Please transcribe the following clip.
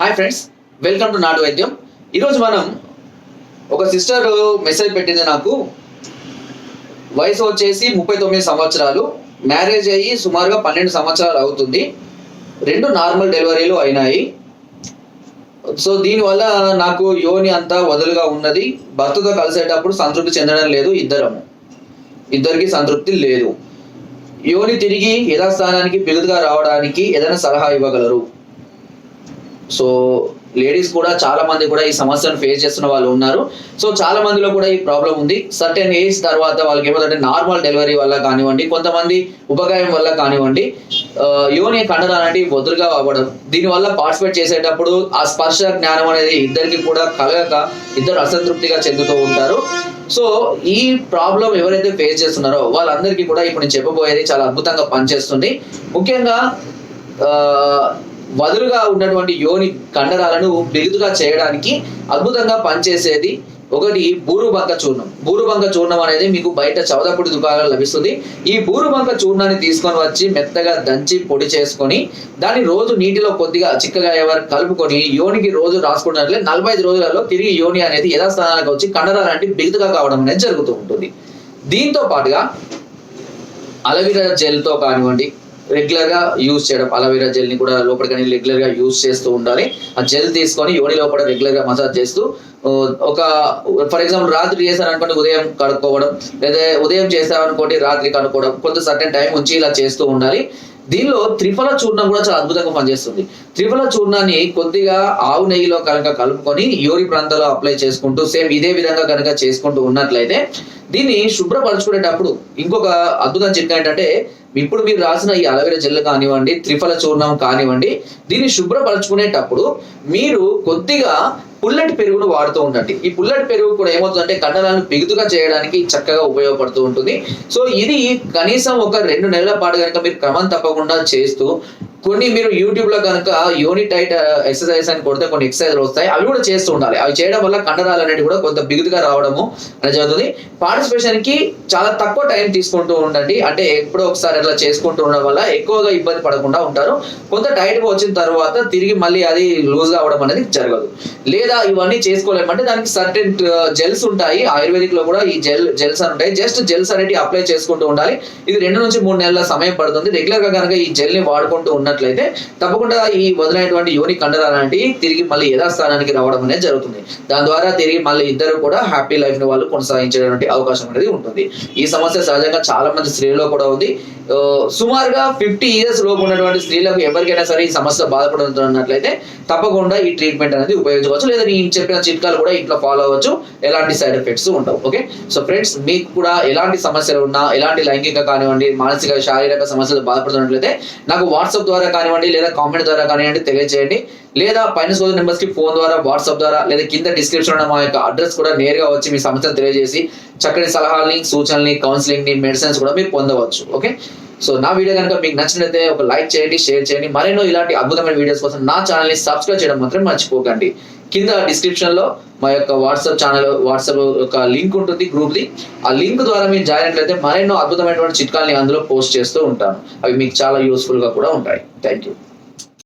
Hi friends welcome to నాటు వైద్యం ఈరోజు మనం ఒక సిస్టర్ మెసేజ్ పెట్టింది నాకు. వయసు వచ్చేసి ముప్పై తొమ్మిది సంవత్సరాలు. మ్యారేజ్ అయ్యి సుమారుగా పన్నెండు సంవత్సరాలు అవుతుంది. రెండు నార్మల్ డెలివరీలు అయినాయి. సో దీనివల్ల నాకు యోని అంతా వదులుగా ఉన్నది. భర్తతో కలిసేటప్పుడు సంతృప్తి చెందడం లేదు ఇద్దరము ఇద్దరికి సంతృప్తి లేదు. యోని తిరిగి యథాస్థానానికి పిలుదుగా రావడానికి ఏదైనా సలహా ఇవ్వగలరు. సో లేడీస్ కూడా చాలా మంది కూడా ఈ సమస్యను ఫేస్ చేస్తున్న వాళ్ళు ఉన్నారు. సో చాలా మందిలో కూడా ఈ ప్రాబ్లం ఉంది. సర్టెన్ ఏజ్ తర్వాత వాళ్ళకి ఏమవుతుందంటే నార్మల్ డెలివరీ వల్ల కానివ్వండి కొంతమంది ఉపగాయం వల్ల కానివ్వండి యోని కండరాలు అనేవి వదులుగా అవ్వడం దీనివల్ల పార్టిసిపేట్ చేసేటప్పుడు ఆ స్పర్శ జ్ఞానం అనేది ఇద్దరికి కూడా కలగక ఇద్దరు అసంతృప్తిగా చెందుతూ ఉంటారు. సో ఈ ప్రాబ్లం ఎవరైతే ఫేస్ చేస్తున్నారో వాళ్ళందరికీ కూడా ఇప్పుడు నేను చెప్పబోయేది చాలా అద్భుతంగా పనిచేస్తుంది. ముఖ్యంగా వదులుగా ఉన్నటువంటి యోని కండరాలను బిగుతుగా చేయడానికి అద్భుతంగా పనిచేసేది ఒకటి బూరుబంక చూర్ణం. బూరుబంక చూర్ణం అనేది మీకు బయట చౌదపుడి దుకాణాలు లభిస్తుంది. ఈ బూరుబంక చూర్ణాన్ని తీసుకొని వచ్చి మెత్తగా దంచి పొడి చేసుకొని దాన్ని రోజు నీటిలో కొద్దిగా చిక్కగా ఎవరు కలుపుకొని యోనికి రోజు రాసుకున్నట్లే నలభై ఐదు రోజులలో తిరిగి యోని అనేది యథాస్థానానికి వచ్చి కండరాలు అంటే బిగుతుగా కావడం అనేది జరుగుతూ ఉంటుంది. దీంతో పాటుగా అలవీరా జెల్తో కానివ్వండి రెగ్యులర్గా యూజ్ చేయడం అలవీరా జెల్ని కూడా లోపలికి రెగ్యులర్గా యూజ్ చేస్తూ ఉండాలి. ఆ జెల్ తీసుకొని యోని లోపల రెగ్యులర్గా మసాజ్ చేస్తూ ఒక ఫర్ ఎగ్జాంపుల్ రాత్రి చేశారనుకోండి ఉదయం కడుక్కోవడం లేదా ఉదయం చేశారనుకోండి రాత్రి కనుక్కోవడం కొంత సర్టెన్ టైం ఉంచి ఇలా చేస్తూ ఉండాలి. దీనిలో త్రిఫల చూర్ణం కూడా చాలా అద్భుతంగా పనిచేస్తుంది. త్రిఫల చూర్ణాన్ని కొద్దిగా ఆవు నెయ్యిలో కనుక కలుపుకొని యోని ప్రాంతాల్లో అప్లై చేసుకుంటూ సేమ్ ఇదే విధంగా కనుక చేసుకుంటూ ఉన్నట్లయితే దీన్ని శుభ్రపరచుకునేటప్పుడు ఇంకొక అద్భుతం చిట్కా ఏంటంటే ఇప్పుడు మీరు రాసిన ఈ అలవేరా జెల్ కానివ్వండి త్రిఫల చూర్ణం కానివ్వండి దీన్ని శుభ్రపరచుకునేటప్పుడు మీరు కొద్దిగా పుల్లటి పెరుగును వాడుతూ ఉండండి. ఈ పుల్లటి పెరుగు కూడా ఏమవుతుందంటే కండరాలను బిగుతుగా చేయడానికి చక్కగా ఉపయోగపడుతూ ఉంటుంది. సో ఇది కనీసం ఒక రెండు నెలల పాటు కనుక మీరు క్రమం తప్పకుండా చేస్తూ కొన్ని మీరు యూట్యూబ్లో కనుక యూనిట్ టైట్ ఎక్సర్సైజ్ అని కొడితే కొన్ని ఎక్సర్సైజ్ వస్తాయి. అవి కూడా చేస్తూ ఉండాలి. అవి చేయడం వల్ల కండరాలు అనేవి కూడా కొంత బిగుతుగా రావడము అనేది జరుగుతుంది. పార్టిసిపేషన్కి చాలా తక్కువ టైం తీసుకుంటూ ఉండండి. అంటే ఎప్పుడో ఒకసారి అట్లా చేసుకుంటూ ఉండడం వల్ల ఎక్కువగా ఇబ్బంది పడకుండా ఉంటారు. కొంత టైట్గా వచ్చిన తర్వాత తిరిగి మళ్ళీ అది లూజ్ కావడం అనేది జరగదు. లేదా ఇవన్నీ చేసుకోలేమంటే దానికి సర్టెన్ జెల్స్ ఉంటాయి. ఆయుర్వేదిక్లో కూడా ఈ జెల్ జెల్స్ అని ఉంటాయి. జస్ట్ జెల్స్ అనేవి అప్లై చేసుకుంటూ ఉండాలి. ఇది రెండు నుంచి మూడు నెలల సమయం పడుతుంది. రెగ్యులర్గా కనుక ఈ జెల్ని వాడుకుంటూ ఉన్నట్లయితే తప్పకుండా ఈ వదిలినటువంటి యోని కండరాలు అనేవి తిరిగి మళ్ళీ యథాస్థానానికి రావడం అనేది జరుగుతుంది. దాని ద్వారా తిరిగి మళ్ళీ ఇద్దరు కూడా హ్యాపీ లైఫ్ని వాళ్ళు కొనసాగించేటువంటి అవకాశం అనేది ఉంటుంది. ఈ సమస్య సహజంగా చాలా మంది స్త్రీలలో కూడా ఉంది. సుమారుగా ఫిఫ్టీ ఇయర్స్ లోపు ఉన్నటువంటి స్త్రీలకు ఎవరికైనా సరే ఈ సమస్య బాధపడుతున్నట్లయితే తప్పకుండా ఈ ట్రీట్మెంట్ అనేది ఉపయోగించవచ్చు లేదా నేను చెప్పిన చిట్కాలు కూడా ఇంట్లో ఫాలో అవ్వచ్చు. ఎలాంటి సైడ్ ఎఫెక్ట్స్ ఉండవు. ఓకే? సో ఫ్రెండ్స్ మీకు కూడా ఎలాంటి సమస్యలు ఉన్నా ఎలాంటి లైంగిక కానివ్వండి మానసిక శారీరక సమస్యలు బాధపడుతున్నట్లయితే నాకు వాట్సాప్ ద్వారా కానివ్వండి లేదా కామెంట్ ద్వారా కానివ్వండి తెలియజేయండి. లేదా పైన సోదరు నెంబర్స్కి ఫోన్ ద్వారా వాట్సాప్ ద్వారా లేదా కింద డిస్క్రిప్షన్ ఉన్న మా యొక్క అడ్రస్ కూడా నేరుగా వచ్చి మీ సమస్యను తెలియజేసి చక్కటి సలహాలని సూచనల్ని కౌన్సిలింగ్ని మెడిసిన్స్ కూడా మీరు పొందవచ్చు. ఓకే సో నా వీడియో కనుక మీకు నచ్చినట్లయితే ఒక లైక్ చేయండి షేర్ చేయండి. మరెన్నో ఇలాంటి అద్భుతమైన వీడియోస్ కోసం నా ఛానల్ని సబ్స్క్రైబ్ చేయడం మాత్రం మర్చిపోకండి. కింద డిస్క్రిప్షన్లో మా యొక్క వాట్సాప్ ఛానల్ వాట్సాప్ యొక్క లింక్ ఉంటుంది గ్రూప్ ది ఆ లింక్ ద్వారా మీరు జాయిన్ అయినట్లయితే మరెన్నో అద్భుతమైనటువంటి చిట్కాలని అందులో పోస్ట్ చేస్తూ ఉంటాను అవి మీకు చాలా యూస్ఫుల్గా కూడా ఉంటాయి. Thank you